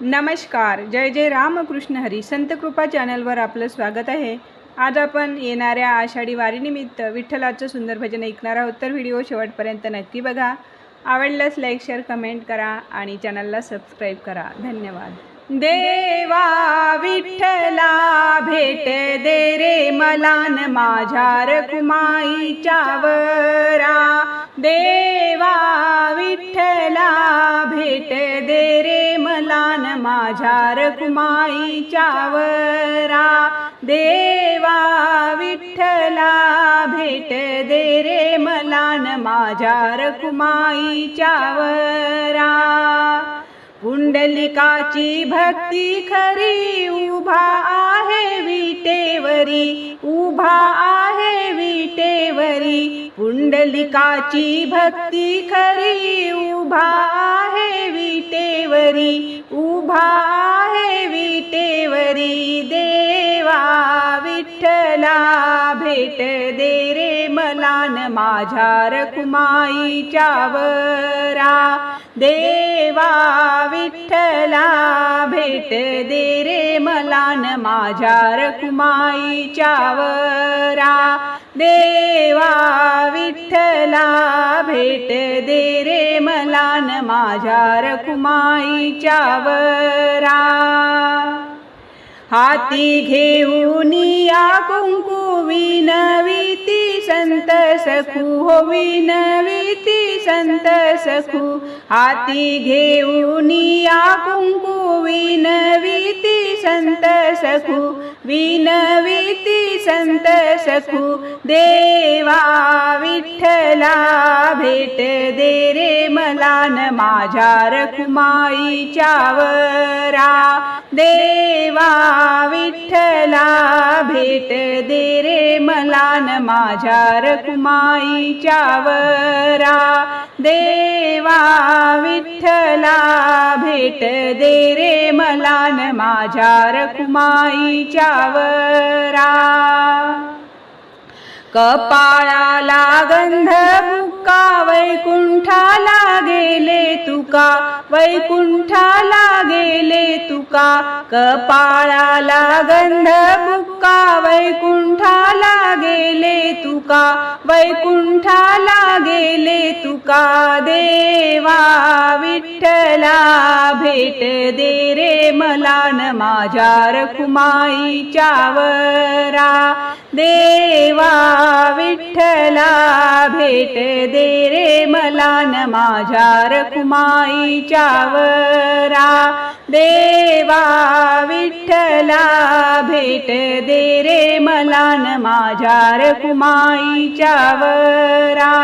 नमस्कार. जय जय रामकृष्ण हरी. संत कृपा चॅनलवर आपलं स्वागत आहे. आज आपण येणाऱ्या आषाढी वारीनिमित्त विठ्ठलाचं सुंदर भजन ऐकणार आहोत. तर व्हिडिओ शेवटपर्यंत नक्की बघा. आवडल्यास लाईक शेअर कमेंट करा आणि चॅनलला सबस्क्राईब करा. धन्यवाद. देवा विठ्ठला भेट दे रे मलान माझ्या रकुमाईच्या वरा दे मलान माझ्या रकुमाईच्या वरा देवा विठ्ठला भेट दे रे मलान माझ्या रकुमाईच्या वरा पुंडलिकाची भक्ती खरी उभा आहे विटेवरी उभा पुंडलिकाची भक्ती खरी उभा आहे विटेवरी उभा आहे विटेवरी देवा विठ्ठला भेट दे रे मलान माझ्या रकुमाईच्या वरा. दे भेट दे रे मलान माझ्या रखुमाईच्या वरा देवा विठ्ठला भेट दे रे मलान माझ्या रखुमाईच्या वरा हाती घेऊन या कुंकू सखू होवी नवीती संत सखू. हाती घेऊन या कुंकू विनविती संत सखू. विनवीती संत सखू. देवा विठ्ठला भेट दे रे मलान माझ्या रखुमाईच्या वरा. देवा विठ्ठला भेट दे रे मलान माझ्या रकुमाईच्या वरा देवा विठ्ठला भेट दे रे मलान माझ्या रकुमाईच्या वरा कपाळाला गंध बुक्का वैकुंठाला गेले तुका. वैकुंठाला गेले तुका. कपाळाला गंध बुक्का वैकुंठाला तुका वैकुंठाला गेले तुका देवा विठ्ठला भेट दे रे मलान माझ्या रखुमाईच्या वरा. देवा विठ्ठला भेट दे रे मलान माझ्या रखुमाईच्या वरा. देवा विठ्ठला भेट दे रे मलान माझ्या कुमाईच्या वरा.